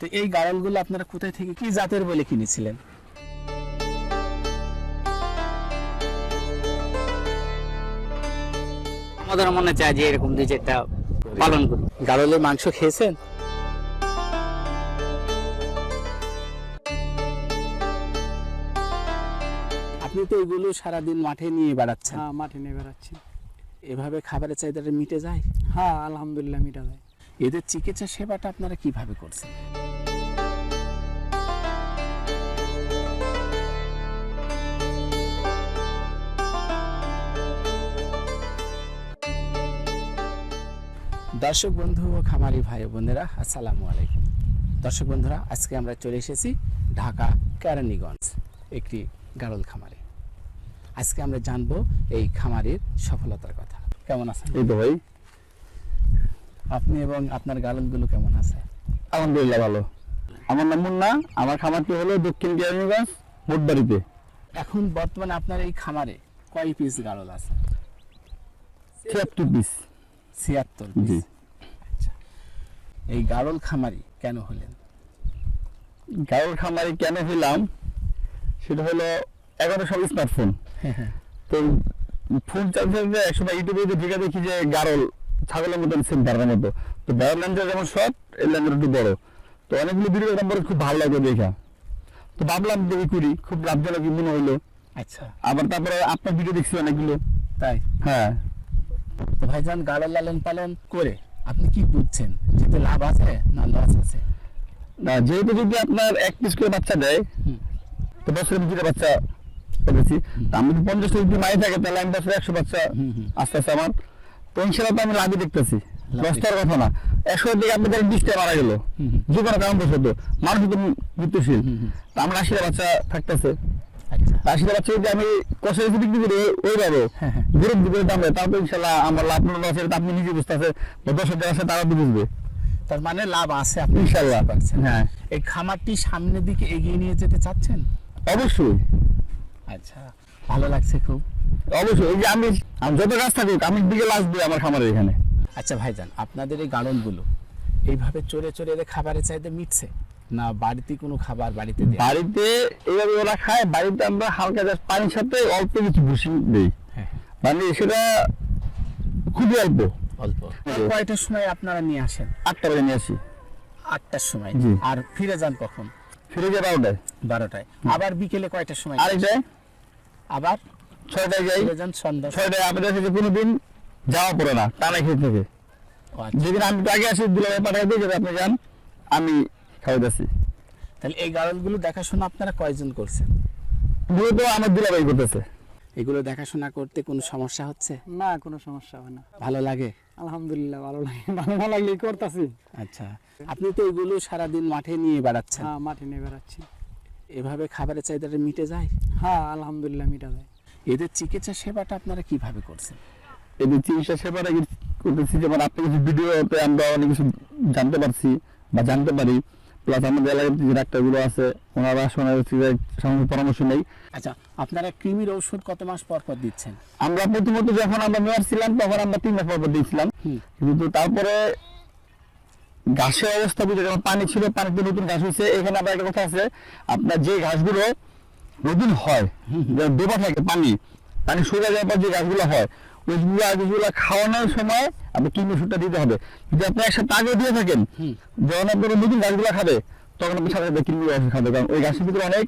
তো এই গাড়লগুলো আপনারা কোথায় থেকে কি জাতের বলে কিনেছিলেন? আমাদের মনে চায় যে এরকম দুই চারটা পালন করি। গাড়লের মাংস খেয়েছেন? আপনি তো এগুলো সারাদিন মাঠে নিয়ে বেড়াচ্ছেন। হ্যাঁ মাঠে নিয়ে বেড়াচ্ছি। এভাবে খাবারের চাহিদাটা মিটে যায়? হ্যাঁ আলহামদুলিল্লাহ মিটা যায়। এদের চিকিৎসা সেবাটা আপনারা কীভাবে করছেন? দর্শক বন্ধু ও খামারি ভাই বোনেরা আসসালামু আলাইকুম। দর্শক বন্ধুরা আজকে আমরা চলে এসেছি ঢাকা কেরানীগঞ্জ একটি গাড়ল খামারে। আজকে আমরা জানব এই খামারের সফলতার কথা। কেমন আছেন? এই তো ভাই। আপনি এবং আপনার গালনগুলো কেমন আছে? আলহামদুলিল্লাহ ভালো। আমার নাম মুন্না আমার খামারটি হলো দক্ষিণ কেরানীগঞ্জ মোটবাড়িতে এখন বর্তমানে আপনার এই খামারে কয় পিস গাড়ল আছে? ছিয়াত্তর পিস ছিয়াত্তর জি। আচ্ছা। এই গাড়ল খামারি কেন হলেন? গাড়ল খামারে কেন সেটা হলো এগারো সব স্মার্টফোন তো ফোন চালতে চালতে একসময় ইউটিউবে ঢুকে দেখি যে গারল ছাগলের মতন সেম বাড়ার মতো। তো ল্যান্ডটা যেমন শর্ট এই ল্যান্ডটা একটু বড়। তো অনেকগুলো ভিডিও খুব ভালো লাগল দেখা। তো ভাবলাম দেখি করি খুব লাভজনক মনে হলো আচ্ছা। আবার তারপরে আপনার ভিডিও দেখছি অনেকগুলো। তাই? হ্যাঁ। তো ভাইজান গাড়ল লালন পালন করে আপনি কি বুঝছেন? যেতে লাভ আছে না লস আছে? না যেহেতু যদি আপনার এক পিস করে বাচ্চা দেয় তো বছরে দুটো বাচ্চা করেছি। আমি যদি পঞ্চাশ যদি মাই থাকে তাহলে আমি বছরে একশো বাচ্চা। আস্তে আস্তে আমার। তো ইনশাল্লাহ আমি লাভই দেখতেছি। দশটার কথা না। একশো দিকে আপনাদের বিশটা মারা গেল। যে কোনো কারণ বসত মানুষ তো মৃত্যুশীল। তা আমরা আশিটা বাচ্চা থাকতেছে। আচ্ছা। আমি কষে বিক্রি করি হ্যাঁ, হ্যাঁ। গরিব দিকে দাম তারপর ইনশাল্লাহ আমার লাভ না আছে আপনি নিজে বুঝতে আছে দশ হাজার আছে তারা বুঝবে। তার মানে লাভ আছে আপনি ইনশাল্লাহ। হ্যাঁ। এই খামারটি সামনের দিকে এগিয়ে নিয়ে যেতে চাচ্ছেন? অবশ্যই। আচ্ছা ভালো লাগছে খুব। অবশ্যই এই যে আমি যত থাকুক আমি দিকে দিই আমার খামারের এখানে। আচ্ছা ভাইজান আপনাদের এই গাড়লগুলো এইভাবে চড়ে চড়ে এদের খাবারের চাহিদা মিটছে? না বাড়িতে কোনো খাবার বাড়িতে বাড়িতে এইভাবে ওরা খায় বাড়িতে আমরা হালকা জাস্ট পানির সাথে অল্প কিছু ভুসি দিই। হ্যাঁ মানে সেটা খুবই অল্প। অল্প। কয়টার সময় আপনারা নিয়ে আসেন? আটটা বাজে নিয়ে আসি। আটটার সময়। আর ফিরে যান কখন? ফিরে যায় বারোটায়। বারোটায়। আবার বিকেলে কয়টার সময়? আরেকটায়? আবার? ছয়টায় যাই। ফিরে যান সন্ধ্যা। ছয়টায় আমাদের কাছে কোনো দিন যাওয়া পড়ে না টানা খেতে থেকে। আচ্ছা। যেদিন আমি আগে আসি দুলাভাই পাঠাই দিই যাতে আপনি যান। আমি খাওয়াইতেছি। তাহলে এই গাড়লগুলো দেখাশোনা আপনারা কয়জন করছেন? মূলত আমার দুলাভাই করতেছে। এগুলো দেখাশোনা করতে কোনো সমস্যা হচ্ছে? না কোনো সমস্যা হয় না। ভালো লাগে? আলহামদুলিল্লাহ ভালো লাগে। ভালো না লাগলেই করতেছি। আচ্ছা আপনি তো এগুলো সারাদিন মাঠে নিয়ে বেড়াচ্ছেন। হ্যাঁ মাঠে নিয়ে বেড়াচ্ছি। এভাবে খাবারের চাহিদাটা মিটে যায়? হ্যাঁ আলহামদুলিল্লাহ মিটা যায়। এদের চিকিৎসা সেবাটা আপনারা কীভাবে করছেন? এদের চিকিৎসা সেবাটা করতেছি যেমন আপনি কিছু ভিডিওতে আমরা অনেক কিছু জানতে পারছি বা জানতে পারি প্লাস আমাদের এলাকার যে ডাক্তারগুলো আছে ওনারা সামান্য পরামর্শ নেই। আচ্ছা আপনারা কৃমির ঔষধ কত মাস পর পর দিচ্ছেন? আমরা প্রথমত যখন আমরা মেয়র ছিলাম তখন আমরা তিন মাস পর পর দিয়েছিলাম। কিন্তু তারপরে ঘাসের অবস্থা বুঝে যখন পানি ছিল পানিতে নতুন ঘাস হয়েছে। এখানে আবার একটা কথা আছে আপনার যে ঘাসগুলো নতুন হয় ডোবা থাকে পানি পানি শুকিয়ে যাওয়ার পর যে ঘাসগুলো হয় খাওয়ানোর সময় আপনি কিমি ওষুধটা দিতে হবে। যদি আপনি একসাথে আগে দিয়ে থাকেন। যখন আপনার নতুন ঘাসগুলো খাবে তখন আপনি সাথে সাথে কিমি ওষুধ খাবে কারণ ওই ঘাসের ভিতরে অনেক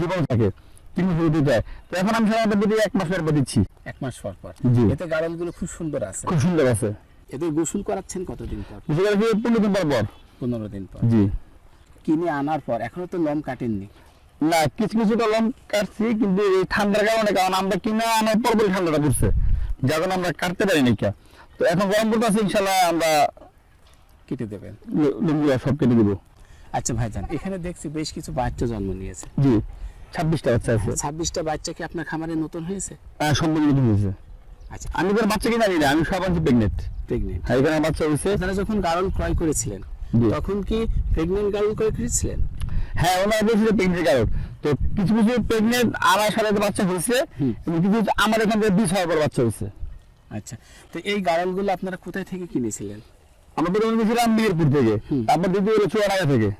জীবাণু। থাকে। কিমি ওষুধ দিতে হয়। তো এখন আমি সাধারণত দিদি এক মাস পর দিচ্ছি। এক মাস পর পর। এতে গাড়লগুলো খুব সুন্দর আছে। খুব সুন্দর আছে। এদের গোসল করাচ্ছেন কতদিন পর? বুঝতে পারছি পনেরো দিন পর পর। পনেরো দিন পর। জি। কিনে আনার পর এখনও তো লম কাটেননি। না কিছু কিছু কলম কাটছি কিন্তু এই ঠান্ডার কারণে কারণ আমরা কিনে আনার পর পরই ঠান্ডাটা পড়ছে। যখন আমরা কাটতে পারি না কে তো এখন গরম পড়তেছে ইনশাল্লাহ আমরা কেটে দেবেন। ল- লুঙ্গি সব কেটে দেবো। আচ্ছা ভাইজান এখানে দেখছি বেশ কিছু বাচ্চা জন্ম নিয়েছে। জি ছাব্বিশটা বাচ্চা আছে। ছাব্বিশটা বাচ্চা কি আপনার খামারে নতুন হয়েছে? হ্যাঁ, সম্পূর্ণ নতুন হয়েছে। আচ্ছা। আমি কোনো বাচ্চা কিনে আনি না আমি সব আনছি প্রেগনেন্ট প্রেগনেন্ট হ্যাঁ এখানে বাচ্চা হয়েছে। আপনারা যখন গাড়ল ক্রয় করেছিলেন তখন কি প্রেগনেন্ট গাড়ল ক্রয় করেছিলেন? হ্যাঁ ওনার বলছিল প্রেগনেন্ট কারণ তো কিছু কিছু প্রেগনেন্ট আড়াই সালে বাচ্চা হয়েছে এবং কিছু কিছু আমার এখান থেকে বিশ পর বাচ্চা হয়েছে। আচ্ছা তো এই গাড়লগুলো আপনারা কোথায় থেকে কিনেছিলেন? আমরা প্রথমে গেছিলাম মেহেরপুর থেকে তারপর দ্বিতীয় হলো চুয়াডাঙ্গা থেকে।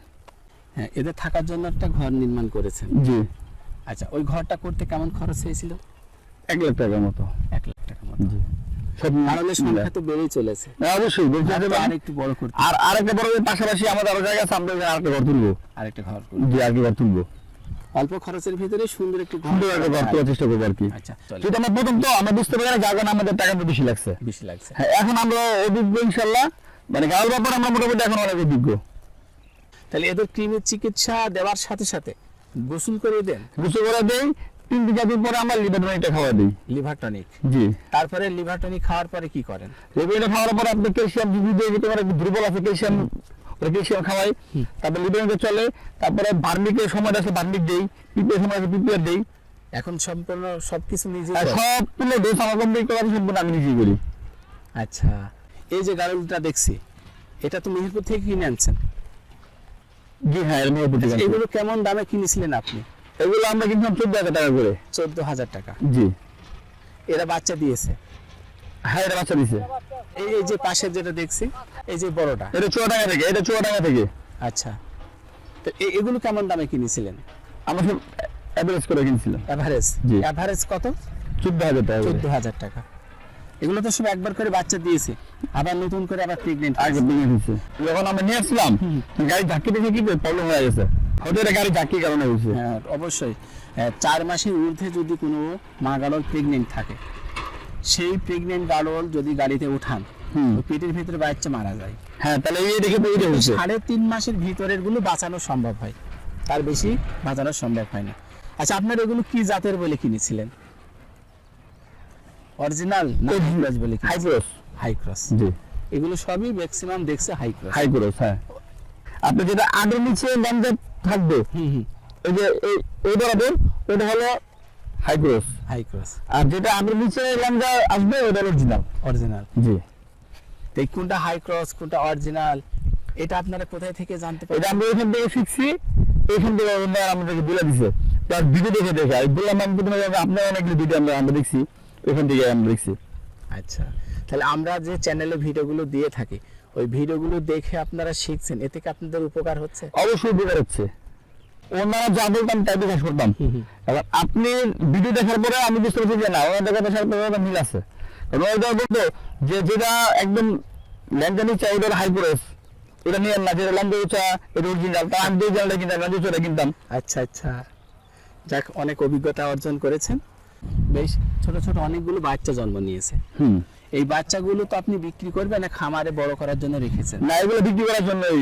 হ্যাঁ এদের থাকার জন্য একটা ঘর নির্মাণ করেছেন। জি। আচ্ছা ওই ঘরটা করতে কেমন খরচ হয়েছিল? এক লাখ টাকার মতো। এক লাখ টাকা মতো। জি। সব কারণের সংখ্যা তো বেড়েই চলেছে। অবশ্যই আর যে তো আর একটু বড় করতে। আর আরেকটা বড় পাশাপাশি আমাদের আরও জায়গা আছে আমরা আরেকটা ঘর তুলবো। আরেকটা ঘর জি আর ঘর তুলবো। অল্প খরচের ভিতরে সুন্দর একটু সুন্দর একটা ঘর তোলার চেষ্টা করব আর কি। চলে। প্রথম তো আমরা বুঝতে পারি না আমাদের টাকাটা বেশি লাগছে। বেশি লাগছে। এখন আমরা অভিজ্ঞ ইনশাল্লাহ। মানে গাল ব্যাপারে আমরা মোটামুটি এখন অনেক অভিজ্ঞ। তাহলে এদের কৃমির চিকিৎসা দেওয়ার সাথে সাথে গোসল করে দেন। গোসল করে দেই তিন দিন পরে আমরা লিভার খাওয়া দিই। লিভার টনিক জি। তারপরে লিভার টনিক খাওয়ার পরে কি করেন? লিভারটা খাওয়ার পরে আপনি ক্যালসিয়াম যদি দিয়ে দিতে দুর্বল আছে ক্যালসিয়াম ক্যালসিয়াম খাওয়াই। তারপর লিভারটা চলে তারপরে বার্মিকের সময় বার্মিক দেই পিপিএর সময় পিপিআর দেই। এখন সম্পূর্ণ সবকিছু নিজে আর সব তুলে ডোজ আমার কমপ্লিট করা সম্পূর্ণ আমি নিজেই করি। আচ্ছা। এই যে গাড়লটা দেখছি এটা তো মেহেরপুর থেকে কিনে আনছেন? জি হ্যাঁ আচ্ছা, এগুলো কেমন দামে কিনেছিলেন আপনি? এগুলো আমরা কিনলাম চোদ্দ হাজার টাকা করে। চোদ্দ হাজার টাকা। জি। এরা বাচ্চা দিয়েছে। হ্যাঁ এটা বাচ্চা দিছে এই যে পাশে যেটা দেখছি এই যে বড়টা। এটা চুয়াডাঙ্গা থেকে এটা চুয়াডাঙ্গা থেকে। আচ্ছা। তো এগুলো কেমন দামে কিনেছিলেন? আমরা সব অ্যাভারেজ করে কিনছিলাম। এভারেজ জি। এভারেজ কত? চোদ্দ হাজার টাকা চোদ্দ হাজার টাকা। এগুলো তো সব একবার করে বাচ্চা দিয়েছে। আবার নতুন করে আবার প্রেগনেন্ট আগে ভেঙে দিচ্ছে যখন আমরা নিয়ে আসলাম গাড়ি ধাক্কি দেখে কি প্রবলেম হয়ে গেছে? হয়তো এটা গাড়ি ধাক্কির কারণে হয়েছে। হ্যাঁ অবশ্যই। চার মাসের ঊর্ধ্বে যদি কোনো মা গাড়ল প্রেগনেন্ট থাকে সেই প্রেগনেন্ট গাড়ল যদি গাড়িতে উঠান। পেটের ভিতরে বাচ্চা মারা যায়। হ্যাঁ তাহলে এই দেখে হয়েছে। সাড়ে তিন মাসের ভিতরেরগুলো বাঁচানো সম্ভব হয়। তার বেশি বাঁচানো সম্ভব হয় না। আচ্ছা আপনার এগুলো কি জাতের বলে কিনেছিলেন? অরিজিনাল না বলে high high cross high cross জি। এগুলো সবই ম্যাক্সিমাম দেখছে হাই ক্রস হাই ক্রস হ্যাঁ আপনি যেটা আগের নিচে দামটা থাকবে। এই যে এই বরাবর ওটা হলো হাই ক্রস হাই ক্রস আর যেটা নিচে আসবে ওটা অরিজিনাল অরিজিনাল জি। তো কোনটা হাই ক্রস কোনটা অরিজিনাল এটা আপনারা কোথায় থেকে জানতে এটা পারেন আমরা এখান থেকে শিখছি এখান থেকে ওনারা আমাদেরকে বলে দিছে। তার ভিডিও দেখে দেখে আর বললাম আমি আপনার অনেকগুলো ভিডিও আমরা আমরা দেখছি এখান থেকে আমরা দেখছি। আচ্ছা। তাহলে আমরা যে চ্যানেলে ভিডিওগুলো দিয়ে থাকি ওই ভিডিওগুলো দেখে আপনারা শিখছেন এতে কি আপনাদের উপকার হচ্ছে? অবশ্যই উপকার হচ্ছে। ওনারা যা বলতাম তাই বিশ্বাস করতাম। এবার আপনি ভিডিও দেখার পরে আমি বুঝতে পারছি যে না ওনাদের কথা সাথে ওনাদের মিল আছে। কারণ ওরা বলতো যে যেটা একদম ল্যান্ডানি চাই ওটা হাই প্রোস এটা নিয়ে না যেটা ল্যান্ডে চা এটা অরিজিনাল তা আমি দুই জানলে কিনতাম ল্যান্ডে চা কিনতাম। আচ্ছা আচ্ছা। যাক অনেক অভিজ্ঞতা অর্জন করেছেন। বেশ ছোট ছোট অনেকগুলো বাচ্চা জন্ম নিয়েছে। হুম। এই বাচ্চাগুলো তো আপনি বিক্রি করবেন না খামারে বড় করার জন্য রেখেছেন। না এগুলো বিক্রি করার জন্যই।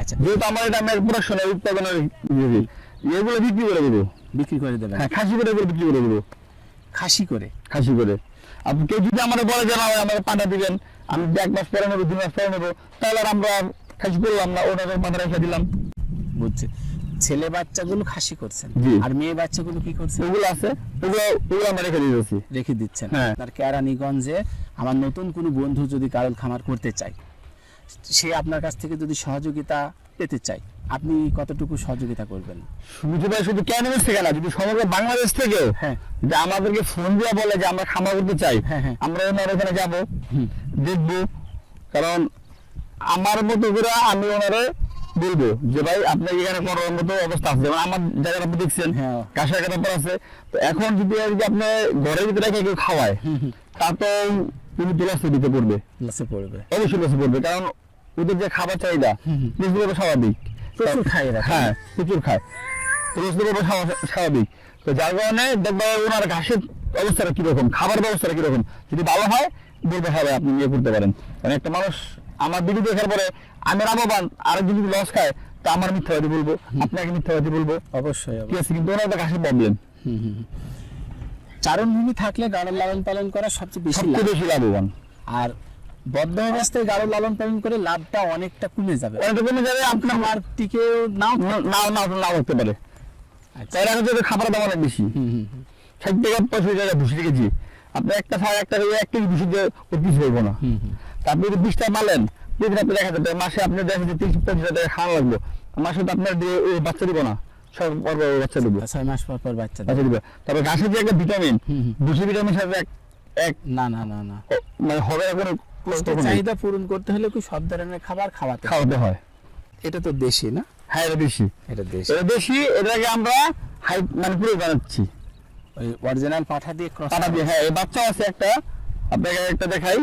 আচ্ছা। যেহেতু আমার এটা আমার প্রোডাকশনের উৎপাদনের ইয়ে, এগুলো বিক্রি করে দেবো। বিক্রি করে দেবেন? হ্যাঁ খাসি করে এগুলো বিক্রি করে দেবো। খাসি করে? খাসি করে। আপনি কেউ যদি আমাদের বলে যে না আমাকে পাঠা দিবেন আমি এক মাস পরে নেব দু মাস পরে নেব তাহলে আমরা খাসি করলাম না ওনাদের পাঠা রেখে দিলাম। বুঝছি। ছেলে বাচ্চাগুলো খাসি করছেন আর মেয়ে বাচ্চাগুলো কি করছেন ওগুলো আছে। ওগুলো ওগুলো আমরা রেখে দিয়েছি। রেখে দিচ্ছেন হ্যাঁ। আপনার কেরানীগঞ্জে আমার নতুন কোনো বন্ধু যদি কারণ খামার করতে চায় সে আপনার কাছ থেকে যদি সহযোগিতা পেতে চায় আপনি কতটুকু সহযোগিতা করবেন? শুধু ভাই শুধু ক্যানভাস থেকে না যদি সমগ্র বাংলাদেশ থেকেও হ্যাঁ। যে আমাদেরকে ফোন দিয়ে বলে যে আমরা খামার করতে চাই হ্যাঁ, হ্যাঁ। আমরা ওনার ওখানে যাব দেখব। কারণ আমার মতো করে আমি ওনারে বলব যে ভাই আপনার এখানে করার মতো অবস্থা আছে। যেমন আমার জায়গাটা আপনি দেখছেন হ্যাঁ। কাঁসার একটা ব্যাপার আছে। তো এখন যদি আপনি ঘরের ভিতরে রেখে কেউ খাওয়ায় তা তো তুমি দিতে পড়বে। লসে পড়বে। অবশ্যই লসে পড়বে কারণ ওদের যে খাবার চাহিদা স্বাভাবিক। প্রচুর খায় এরা। হ্যাঁ প্রচুর খায়। তো স্বাভাবিক তো যার কারণে দেখব ওনার ঘাসের অবস্থাটা কীরকম খাবার ব্যবস্থাটা কীরকম। যদি ভালো হয় বলবে হবে আপনি ইয়ে করতে পারেন। কারণ একটা মানুষ আমার ভিডিও দেখার পরে আমি লাভবান আরেকজন যদি লস খায় তা আমার মিথ্যাবাদী বলব আপনাকে মিথ্যাবাদী বলব। অবশ্যই ঠিক আছে কিন্তু ওনার একটা ঘাসের প্রবলেম চারণভূমি থাকলে গাড়ল লালন পালন করা সবচেয়ে বেশি সবচেয়ে বেশি লাভবান। আর বদ্ধ অবস্থায় গাড়ল লালন পালন করে লাভটা অনেকটা কমে যাবে। অনেকটা কমে যাবে আপনার আর টিকে নাও নাও নাও নাও হতে পারে। আচ্ছা। তাই যদি খাবারের দাম অনেক বেশি। ষাট টাকা পঁয়ষট্টি টাকা ভুসি কেজি। আপনি একটা ছাড় একটা এক কেজি ভুসি দিয়ে ওর কিছু হইব না। আপনি যদি বিশটা পালেন আপনি দেখা যাবে মাসে আপনি দেখেন যে তিরিশ পঁচিশ হাজার টাকা খাওয়া লাগল মাসে তো আপনার বাচ্চা দিব না বাচ্চা দিব। ছয় মাস পর পর বাচ্চা বাচ্চা দিব। তবে ঘাসের যে একটা ভিটামিন হুম, হুম। ভিটামিন সাথে এক এক না না না না। মানে হবে না কোনো পুষ্টির কখনোই। চাহিদা পূরণ করতে হলে কি সব ধরনের খাবার খাওয়াতে হয়। খাওয়াতে হয়। এটা তো দেশি না? হ্যাঁ এটা বেশি এটা দেশি। এটা এটাকে আমরা হাই মানে পুরো বানাচ্ছি। ওই অরিজিনাল পাঠা দিয়ে পাটা দিয়ে হ্যাঁ এই বাচ্চা আছে একটা আপনাকে একটা দেখাই।